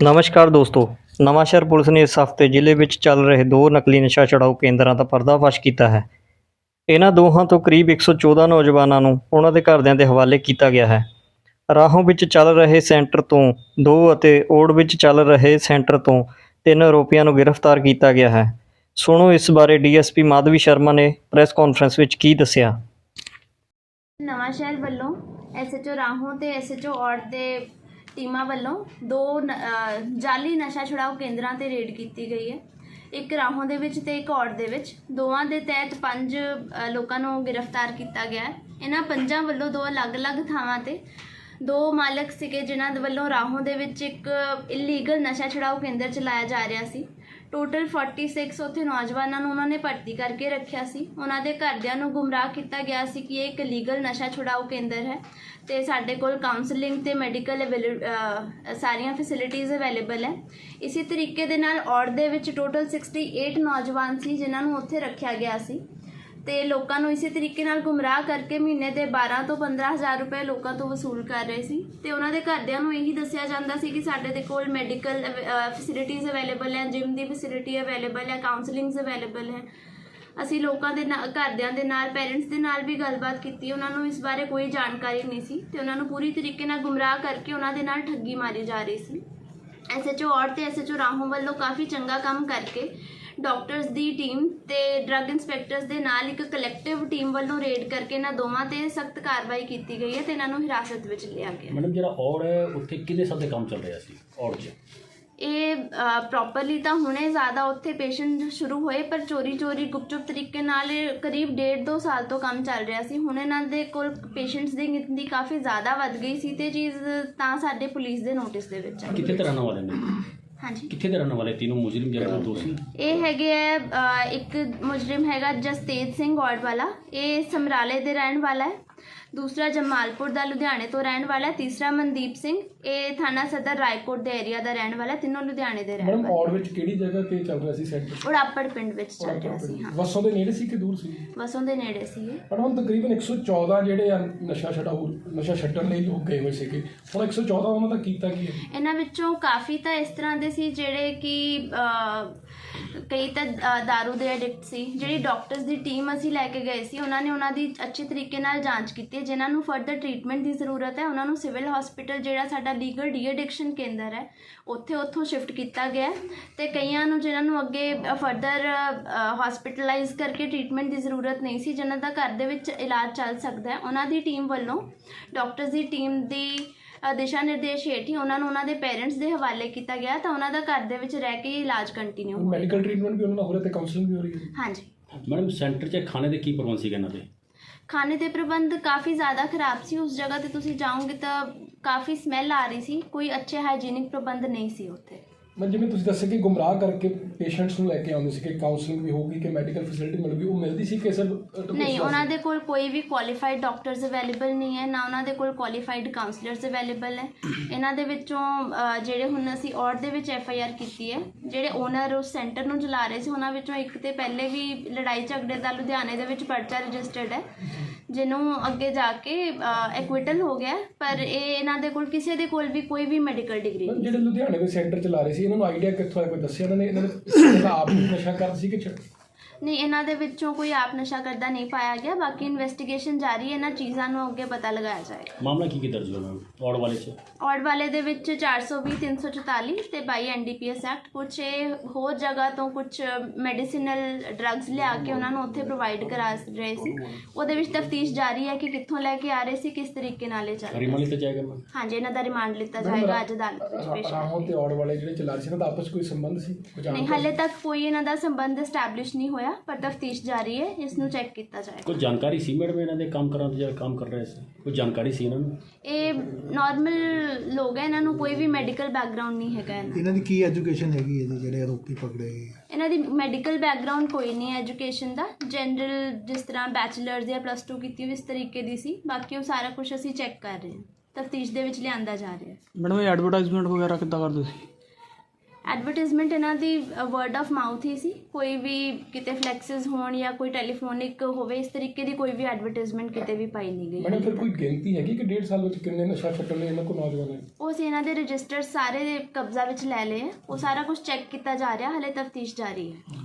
ਨਮਸਕਾਰ ਦੋਸਤੋ। ਨਵਾਂਸ਼ਹਿਰ ਪੁਲਿਸ ਨੇ ਇਸ ਹਫ਼ਤੇ ਜ਼ਿਲ੍ਹੇ ਵਿੱਚ ਚੱਲ ਰਹੇ ਦੋ ਨਕਲੀ ਨਸ਼ਾ ਛੁਡਾਊ ਕੇਂਦਰਾਂ ਦਾ ਪਰਦਾਫਾਸ਼ ਕੀਤਾ ਹੈ। ਇਹਨਾਂ ਦੋਹਾਂ ਤੋਂ ਕਰੀਬ 114 ਨੌਜਵਾਨਾਂ ਨੂੰ ਉਹਨਾਂ ਦੇ ਘਰਦਿਆਂ ਦੇ ਹਵਾਲੇ ਕੀਤਾ ਗਿਆ ਹੈ। ਰਾਹੋਂ ਵਿੱਚ ਚੱਲ ਰਹੇ ਸੈਂਟਰ ਤੋਂ ਦੋ ਅਤੇ ਓੜ ਵਿੱਚ ਚੱਲ ਰਹੇ ਸੈਂਟਰ ਤੋਂ ਤਿੰਨ ਆਰੋਪੀਆਂ ਨੂੰ ਗ੍ਰਿਫਤਾਰ ਕੀਤਾ ਗਿਆ ਹੈ। ਸੁਣੋ ਇਸ ਬਾਰੇ ਡੀਐਸਪੀ ਮਾਧਵੀ ਸ਼ਰਮਾ ਨੇ ਪ੍ਰੈਸ ਕਾਨਫਰੰਸ ਵਿੱਚ ਕੀ ਦੱਸਿਆ। ਨਵਾਂ ਸ਼ਹਿਰ ਵੱਲੋਂ ਐਸਐਚਓ ਰਾਹੋਂ ਤੇ ਐਸਐਚਓ ਔੜ ਦੇ ਟੀਮਾਂ ਵੱਲੋਂ ਦੋ ਨ- ਜਾਲੀ ਨਸ਼ਾ ਛੁਡਾਓ ਕੇਂਦਰਾਂ ਤੇ ਰੇਡ ਕੀਤੀ ਗਈ ਹੈ। ਇੱਕ ਰਾਹੋਂ ਦੇ ਵਿੱਚ ਤੇ ਇੱਕ ਔੜ ਦੇ ਵਿੱਚ। ਦੋਵਾਂ ਦੇ ਤਹਿਤ ਪੰਜ ਲੋਕਾਂ ਨੂੰ ਗ੍ਰਿਫਤਾਰ ਕੀਤਾ ਗਿਆ ਹੈ। ਇਹਨਾਂ ਪੰਜਾਂ ਵੱਲੋਂ ਦੋ ਅਲੱਗ-ਅਲੱਗ ਥਾਵਾਂ ਤੇ ਦੋ ਮਾਲਕ ਸੀਗੇ, ਜਿਨ੍ਹਾਂ ਦੇ ਵੱਲੋਂ ਰਾਹੋਂ ਦੇ ਵਿੱਚ ਇੱਕ ਇਲੀਗਲ ਨਸ਼ਾ ਛੁਡਾਓ ਕੇਂਦਰ ਚਲਾਇਆ ਜਾ ਰਿਹਾ ਸੀ। ਟੋਟਲ 46 ਉੱਥੇ ਨੌਜਵਾਨਾਂ ਨੂੰ ਉਹਨਾਂ ਨੇ ਭਰਤੀ ਕਰਕੇ ਰੱਖਿਆ ਸੀ। ਉਹਨਾਂ ਦੇ ਘਰਦਿਆਂ ਨੂੰ ਗੁੰਮਰਾਹ ਕੀਤਾ ਗਿਆ ਸੀ ਕਿ ਇਹ ਇੱਕ ਲੀਗਲ ਨਸ਼ਾ ਛੁਡਾਓ ਕੇਂਦਰ ਹੈ ਤੇ ਸਾਡੇ ਕੋਲ ਕਾਉਂਸਲਿੰਗ ਤੇ ਮੈਡੀਕਲ ਸਾਰੀਆਂ ਫੈਸਿਲਿਟੀਆਂ ਅਵੇਲੇਬਲ ਹੈ। ਇਸੇ ਤਰੀਕੇ ਦੇ ਨਾਲ ਔੜ ਦੇ ਵਿੱਚ ਟੋਟਲ 68 ਨੌਜਵਾਨ ਸੀ, ਜਿਨ੍ਹਾਂ ਨੂੰ ਉੱਥੇ ਰੱਖਿਆ ਗਿਆ ਸੀ। ਤੇ ਲੋਕਾਂ ਨੂੰ ਇਸੇ ਤਰੀਕੇ ਨਾਲ ਗੁੰਮਰਾਹ ਕਰਕੇ ਮਹੀਨੇ ਦੇ 12 ਤੋਂ 15000 ਰੁਪਏ ਲੋਕਾਂ ਤੋਂ ਵਸੂਲ ਕਰ ਰਹੇ ਸੀ। ਤੇ ਉਹਨਾਂ ਦੇ ਘਰਦਿਆਂ ਨੂੰ ਇਹੀ ਦੱਸਿਆ ਜਾਂਦਾ ਸੀ ਕਿ ਸਾਡੇ ਦੇ ਕੋਲ ਮੈਡੀਕਲ ਫੈਸਿਲਿਟੀਜ਼ ਅਵੇਲੇਬਲ ਹੈ ਜਿਮ ਦੀ ਫੈਸਿਲਿਟੀ ਅਵੇਲੇਬਲ ਹੈ ਕਾਉਂਸਲਿੰਗਸ ਅਵੇਲੇਬਲ ਹੈ। ਅਸੀਂ ਲੋਕਾਂ ਦੇ ਨਾਲ ਘਰਦਿਆਂ ਦੇ ਨਾਲ ਪੇਰੈਂਟਸ ਦੇ ਨਾਲ ਵੀ ਗੱਲਬਾਤ ਕੀਤੀ, ਉਹਨਾਂ ਨੂੰ ਇਸ ਬਾਰੇ ਕੋਈ ਜਾਣਕਾਰੀ ਨਹੀਂ ਸੀ ਤੇ ਉਹਨਾਂ ਨੂੰ ਪੂਰੀ ਤਰੀਕੇ ਨਾਲ ਗੁੰਮਰਾਹ ਕਰਕੇ ਉਹਨਾਂ ਦੇ ਨਾਲ ਠੱਗੀ ਮਾਰੀ ਜਾ ਰਹੀ ਸੀ। ਐਸਐਚਓ ਔਰ ਤੇ ਐਸਐਚਓ ਰਾਹੋਂ ਵੱਲੋਂ ਕਾਫੀ ਚੰਗਾ ਕੰਮ ਕਰਕੇ ਡਾਕਟਰਸ ਦੀ ਟੀਮ ਤੇ ਡਰੱਗ ਇੰਸਪੈਕਟਰਸ ਦੇ ਨਾਲ ਇੱਕ ਕਲੈਕਟਿਵ ਟੀਮ ਵੱਲੋਂ ਰੇਡ ਕਰਕੇ ਇਹਨਾਂ ਦੋਵਾਂ ਤੇ ਸਖਤ ਕਾਰਵਾਈ ਕੀਤੀ ਗਈ ਹੈ ਤੇ ਇਹਨਾਂ ਨੂੰ ਹਿਰਾਸਤ ਵਿੱਚ ਲਿਆ ਗਿਆ ਮੈਡਮ ਜਿਹੜਾ ਔੜ ਹੈ ਉੱਥੇ ਕਿੰਨੇ ਸਾਲ ਦੇ ਕੰਮ ਚੱਲ ਰਿਹਾ ਸੀ ਔੜ 'ਚ? ਇਹ ਪ੍ਰੋਪਰਲੀ ਤਾਂ ਹੁਣੇ ਜ਼ਿਆਦਾ ਉੱਥੇ ਪੇਸ਼ੈਂਟ ਸ਼ੁਰੂ ਹੋਏ ਪਰ ਚੋਰੀ ਚੋਰੀ ਗੁਪਚੁਪ ਤਰੀਕੇ ਨਾਲ ਇਹ ਕਰੀਬ ਡੇਢ ਦੋ ਸਾਲ ਤੋਂ ਕੰਮ ਚੱਲ ਰਿਹਾ ਸੀ। ਹੁਣ ਇਹਨਾਂ ਦੇ ਕੋਲ ਪੇਸ਼ੈਂਟਸ ਦੀ ਗਿਣਤੀ ਕਾਫੀ ਜ਼ਿਆਦਾ ਵੱਧ ਗਈ ਸੀ ਤੇ ਚੀਜ਼ ਤਾਂ ਸਾਡੇ ਪੁਲਿਸ ਦੇ ਨੋਟਿਸ ਦੇ ਵਿੱਚ ਆ। ਕਿੱਥੇ ਤਰ੍ਹਾਂ ਵਾਲੇ ਨੇ ਹਾਂਜੀ। ਕਿੱਥੇ ਦੇ ਰਹਿਣ ਵਾਲੇ ਤਿੰਨੋਂ ਮੁਜਰਮ ਜਿਹੜੇ ਦੋਸ਼ੀ ਇਹ ਹੈਗੇ ਅ, ਇੱਕ ਮੁਜਰਮ ਹੈਗਾ ਜਸਤੇਜ ਸਿੰਘ ਗੌੜ ਵਾਲਾ। ਇਹ ਸਮਰਾਲੇ ਦੇ ਰਹਿਣ ਵਾਲਾ ਹੈ। ਦੂਸਰਾ ਜਮਾਲਪੁਰ ਦਾ ਲੁਧਿਆਣੇ ਤੋਂ ਰਹਿਣ ਵਾਲਾ ਹੈ। ਤੀਸਰਾ ਮਨਦੀਪ ਸਿੰਘ ਇਹ ਥਾਣਾ ਸਦਰ ਰਾਏਕੋਟ ਦੇ ਏਰੀਆ ਦਾ ਰਹਿਣ ਵਾਲਾ ਹੈ। ਤਿੰਨੋਂ ਲੁਧਿਆਣੇ ਦੇ ਰਹਿਣ ਮੈਡਮ ਵਾਲੇ ਔੜ ਵਿੱਚ ਕਿਹੜੀ ਜਗ੍ਹਾ ਤੇ ਚੱਲ ਰਿਹਾ ਸੀ ਸੈਂਟਰ? ਉੜਾਪੜ ਪਿੰਡ ਵਿੱਚ ਚੱਲ ਰਿਹਾ ਸੀ ਹਾਂ। ਵਸੋਂ ਦੇ ਨੇੜੇ ਸੀ ਕਿ ਦੂਰ ਸੀ? ਵਸੋਂ ਦੇ ਨੇੜੇ ਸੀ ਇਹ। ਪਰ ਹੁਣ ਤਕਰੀਬਨ 114 ਜਿਹੜੇ ਆ ਨਸ਼ਾ ਛਡਾਊ ਨਸ਼ਾ ਛੱਡਣ ਲਈ ਲੋਕ ਗਏ ਹੋਏ ਸੀਗੇ। ਹੁਣ 114 ਉਹਨਾਂ ਦਾ ਕੀਤਾ ਕੀ ਹੈ? ਇਹਨਾਂ ਵਿੱਚੋਂ ਕਾਫੀ ਤਾਂ ਇਸ ਤਰ੍ਹਾਂ ਦੇ ਸੀ ਜਿਹੜੇ ਕਿ ਅਹ, ਕਈ ਤਾਂ ਅਹ, ਦਾਰੂ ਦੇ ਐਡਿਕਟ ਸੀ। ਜਿਹੜੀ ਡਾਕਟਰਸ ਦੀ ਟੀਮ ਅਸੀਂ ਲੈ ਕੇ ਗਏ ਸੀ ਉਹਨਾਂ ਨੇ ਉਹਨਾਂ ਦੀ ਅੱਛੇ ਤਰੀਕੇ ਨਾਲ ਜਾਂਚ ਕੀਤੀ ਹੈ। ਜਿਨ੍ਹਾਂ ਨੂੰ ਫਰਦਰ ਟਰੀਟਮੈਂਟ ਦੀ ਜ਼ਰੂਰਤ ਹੈ ਉਹਨਾਂ ਨੂੰ ਸਿਵਲ ਹਸਪੀਟਲ ਜਿਹੜਾ ਸਾਡਾ ਲੀਗਲ ਡੀ ਐਡਿਕਸ਼ਨ ਕੇਂਦਰ ਹੈ ਉੱਥੇ ਉੱਥੋਂ ਸ਼ਿਫਟ ਕੀਤਾ ਗਿਆ ਹੈ। ਤੇ ਕਈਆਂ ਨੂੰ ਜਿਨ੍ਹਾਂ ਨੂੰ ਅੱਗੇ ਫਰਦਰ ਹਸਪੀਟਲਾਈਜ਼ ਕਰਕੇ ਟਰੀਟਮੈਂਟ ਦੀ ਜ਼ਰੂਰਤ ਨਹੀਂ ਸੀ ਜਿਨ੍ਹਾਂ ਦਾ ਘਰ ਦੇ ਵਿੱਚ ਇਲਾਜ ਚੱਲ ਸਕਦਾ ਹੈ ਉਹਨਾਂ ਦੀ ਟੀਮ ਵੱਲੋਂ ਡਾਕਟਰਸ ਦੀ ਟੀਮ ਦੀ ਦਿਸ਼ਾ ਨਿਰਦੇਸ਼ ਹੇਠ ਹੀ ਉਹਨਾਂ ਨੂੰ ਉਹਨਾਂ ਦੇ ਪੇਰੈਂਟਸ ਦੇ ਹਵਾਲੇ ਕੀਤਾ ਗਿਆ ਤਾਂ ਉਹਨਾਂ ਦਾ ਘਰ ਦੇ ਵਿੱਚ ਰਹਿ ਕੇ ਹੀ ਇਲਾਜ ਕੰਟੀਨਿਊ ਹੋਇਆ। ਮੈਡੀਕਲ ਟ੍ਰੀਟਮੈਂਟ ਵੀ ਉਹਨਾਂ ਦਾ ਹੋ ਰਿਹਾ ਤੇ ਕਾਉਂਸਲਿੰਗ ਵੀ ਹੋ ਰਹੀ ਹੈ ਹਾਂਜੀ। ਮੈਡਮ ਸੈਂਟਰ 'ਚ ਖਾਣੇ ਦੇ ਕੀ ਪ੍ਰਬੰਧ ਸੀਗੇ ਇਹਨਾਂ ਦੇ? ਖਾਣੇ ਦੇ ਪ੍ਰਬੰਧ ਕਾਫੀ ਜ਼ਿਆਦਾ ਖਰਾਬ ਸੀ। ਉਸ ਜਗ੍ਹਾ ਤੇ ਤੁਸੀਂ ਜਾਓਗੇ ਤਾਂ ਕਾਫੀ ਸਮੈਲ ਆ ਰਹੀ ਸੀ। ਕੋਈ ਅੱਛੇ ਹਾਈਜੀਨਿਕ ਪ੍ਰਬੰਧ ਨਹੀਂ ਸੀ ਉੱਥੇ। ਮੈਂ ਜਿਵੇਂ ਤੁਸੀਂ ਦੱਸਿਆ ਕਿ ਗੁੰਮਰਾਹ ਕਰਕੇ ਪੇਸ਼ੈਂਟਸ ਨੂੰ ਲੈ ਕੇ ਆਉਂਦੇ ਸੀ ਕਿ ਕਾਉਂਸਲਿੰਗ ਵੀ ਹੋਊਗੀ ਕਿ ਮੈਡੀਕਲ ਫੈਸਿਲਿਟੀ ਮਿਲੂਗੀ ਉਹ ਮਿਲਦੀ ਸੀ ਕਿ ਸਰ ਨਹੀਂ ਉਹਨਾਂ ਦੇ ਕੋਲ ਕੋਈ ਵੀ ਕੁਆਲੀਫਾਈਡ ਡਾਕਟਰਸ ਅਵੇਲੇਬਲ ਨਹੀਂ ਹੈ ਨਾ ਉਹਨਾਂ ਦੇ ਕੋਲ ਕੁਆਲੀਫਾਈਡ ਕਾਉਂਸਲਰਸ ਅਵੇਲੇਬਲ ਹੈ। ਇਹਨਾਂ ਦੇ ਵਿੱਚੋਂ ਜਿਹੜੇ ਹੁਣ ਅਸੀਂ ਔਰ ਦੇ ਵਿੱਚ ਐਫ ਆਈ ਆਰ ਕੀਤੀ ਹੈ ਜਿਹੜੇ ਓਨਰ ਉਸ ਸੈਂਟਰ ਨੂੰ ਚਲਾ ਰਹੇ ਸੀ ਉਹਨਾਂ ਵਿੱਚੋਂ ਇੱਕ ਤੇ ਪਹਿਲੇ ਵੀ ਲੜਾਈ ਝਗੜੇ ਦਾ ਲੁਧਿਆਣੇ ਦੇ ਵਿੱਚ ਪਰਚਾ ਰਜਿਸਟਰਡ ਹੈ। ਜਿਹਨੂੰ ਅੱਗੇ ਜਾ ਕੇ ਐਕਵਿਟਲ ਹੋ ਗਿਆ ਪਰ ਇਹ ਇਹਨਾਂ ਦੇ ਕੋਲ ਕਿਸੇ ਦੇ ਕੋਲ ਵੀ ਕੋਈ ਵੀ ਮੈਡੀਕਲ ਡਿਗਰੀ ਨਹੀਂ ਜਿਹੜੇ ਲੁਧਿਆਣੇ ਦੇ ਸੈਂਟਰ ਚਲਾ ਰਹੇ ਸੀ ਇਹਨਾਂ ਨੂੰ ਆਈਡੀਆ ਕਿੱਥੋਂ ਆਇਆ? ਕੋਈ ਦੱਸਿਆ ਇਹਨਾਂ ਨੇ ਇਹਨਾਂ ਨੇ ਆਪ ਨਸ਼ਾ ਕਰਦੇ ਸੀ ਕਿ ਨਹੀਂ ਇਹਨਾਂ ਦੇ ਵਿੱਚੋਂ ਕੋਈ ਆਪ ਨਸ਼ਾ ਕਰਦਾ ਨਹੀਂ ਪਾਇਆ ਗਿਆ ਬਾਕੀ ਇਨਵੈਸਟੀਗੇਸ਼ਨ ਜਾਰੀ ਹੈ ਇਹਨਾਂ ਚੀਜ਼ਾਂ ਨੂੰ ਅੱਗੇ ਪਤਾ ਲਗਾਇਆ ਜਾਏਗਾ। ਮਾਮਲਾ ਕੀ ਕੀ ਦਰਜ ਹੋਇਆ ਮੈਮ? ਔੜ ਵਾਲੇ 'ਚ? ਔੜ ਵਾਲੇ ਦੇ ਵਿੱਚ 420 344 ਤੇ 22 ਐਨਡੀਪੀਐਸ ਐਕਟ। ਕੁਝ ਇਹ ਹੋਰ ਜਗ੍ਹਾ ਤੋਂ ਕੁਝ ਮੈਡੀਸਿਨਲ ਡਰੱਗਸ ਲਿਆ ਕੇ ਉਹਨਾਂ ਨੂੰ ਉੱਥੇ ਪ੍ਰੋਵਾਈਡ ਕਰਾ ਰਹੇ ਸੀ। ਉਹਦੇ ਵਿੱਚ ਤਫਤੀਸ਼ ਜਾਰੀ ਹੈ ਕਿ ਕਿੱਥੋਂ ਲੈ ਕੇ ਆ ਰਹੇ ਸੀ ਕਿਸ ਤਰੀਕੇ ਨਾਲ ਇਹ ਚੱਲ ਰਿਹਾ ਰਿਮਾਂਡ ਲਿੱਤਾ ਜਾਏਗਾ ਮੈਮ? ਹਾਂਜੀ ਇਹਨਾਂ ਦਾ ਰਿਮਾਂਡ ਲਿੱਤਾ ਜਾਏਗਾ ਅੱਜ ਅਦਾਲਤ ਵਿੱਚ ਪੇਸ਼ ਰਾਹੋਂ ਤੇ ਔੜ ਵਾਲੇ ਜਿਹੜੇ ਚਲਾ ਰਹੇ ਸੀ ਇਹਨਾਂ ਦਾ ਆਪਸ ਕੋਈ ਸੰਬੰਧ ਸੀ? ਨਹੀਂ? ਹਾਲੇ ਤੱਕ ਕੋਈ ਇਹਨਾਂ ਦਾ ਸੰਬੰਧ ਐਸਟੈਬਲਿਸ਼ ਨਹੀਂ ਹੋਇਆ ਪਰ ਤਫਤੀਸ਼ ਜਾਰੀ ਹੈ ਇਸ ਨੂੰ ਚੈੱਕ ਕੀਤਾ ਜਾਏਗਾ। ਕੋਈ ਜਾਣਕਾਰੀ ਸੀ ਮੈਡਮ ਇਹਨਾਂ ਦੇ ਕੰਮ ਕਰਨ ਦੀ ਜਿਹੜਾ ਕੰਮ ਕਰ ਰਹੇ ਸੀ? ਕੋਈ ਜਾਣਕਾਰੀ ਸੀ ਇਹਨਾਂ ਨੂੰ? ਇਹ ਨਾਰਮਲ ਲੋਕ ਹੈ ਇਹਨਾਂ ਨੂੰ ਕੋਈ ਵੀ ਮੈਡੀਕਲ ਬੈਕਗ੍ਰਾਉਂਡ ਨਹੀਂ ਹੈਗਾ ਇਹਨਾਂ ਦਾ। ਇਹਨਾਂ ਦੀ ਕੀ ਐਜੂਕੇਸ਼ਨ ਹੈਗੀ ਹੈ ਜੀ ਜਿਹੜੇ ਆਰੋਪੀ ਪਕੜੇ? ਗਏ ਆ? ਇਹਨਾਂ ਦੀ ਮੈਡੀਕਲ ਬੈਕਗ੍ਰਾਉਂਡ ਕੋਈ ਨਹੀਂ ਹੈ ਐਜੂਕੇਸ਼ਨ ਦਾ। ਜਨਰਲ ਜਿਸ ਤਰ੍ਹਾਂ ਬੈਚਲਰਸ ਜਾਂ ਪਲੱਸ 2 ਕੀਤੀ ਹੋਈ ਇਸ ਤਰੀਕੇ ਦੀ ਸੀ। ਬਾਕੀ ਉਹ ਸਾਰਾ ਕੁਝ ਅਸੀਂ ਚੈੱਕ ਕਰ ਰਹੇ ਹਾਂ। ਤਫਤੀਸ਼ ਦੇ ਵਿੱਚ ਲਿਆਂਦਾ ਜਾ ਰਿਹਾ ਹੈ। ਮੈਡਮ ਇਹ ਐਡਵਰਟਾਈਜ਼ਮੈਂਟ ਵਗੈਰਾ ਕਿੱਦਾਂ ਕਰਦੇ ਸੀ ਐਡਵਰਟਾਈਜ਼ਮੈਂਟ ਇਹਨਾਂ ਦੀ ਵਰਡ ਆਫ ਮਾਊਥ ਹੀ ਸੀ। ਕੋਈ ਵੀ ਕਿਤੇ ਫਲੈਕਸਸ ਹੋਣ ਜਾਂ ਕੋਈ ਟੈਲੀਫੋਨਿਕ ਹੋਵੇ ਇਸ ਤਰੀਕੇ ਦੀ ਕੋਈ ਵੀ ਐਡਵਰਟਾਈਜ਼ਮੈਂਟ ਕਿਤੇ ਵੀ ਪਾਈ ਨਹੀਂ ਗਈ। ਮੈਡਮ ਫਿਰ ਕੋਈ ਗਿਣਤੀ ਹੈਗੀ ਕਿ ਡੇਢ ਸਾਲ ਵਿੱਚ ਕਿੰਨੇ ਨਸ਼ਾ ਛੱਡਣ ਲਈ ਇਹਨਾਂ ਕੋਲ ਨੌਜਵਾਨ ਹੈ? ਉਹ ਅਸੀਂ ਇਹਨਾਂ ਦੇ ਰਜਿਸਟਰ ਸਾਰੇ ਕਬਜ਼ਾ ਵਿੱਚ ਲੈ ਲਏ। ਉਹ ਸਾਰਾ ਕੁਝ ਚੈੱਕ ਕੀਤਾ ਜਾ ਰਿਹਾ ਹਲੇ ਤਫਤੀਸ਼ ਜਾਰੀ ਹੈ।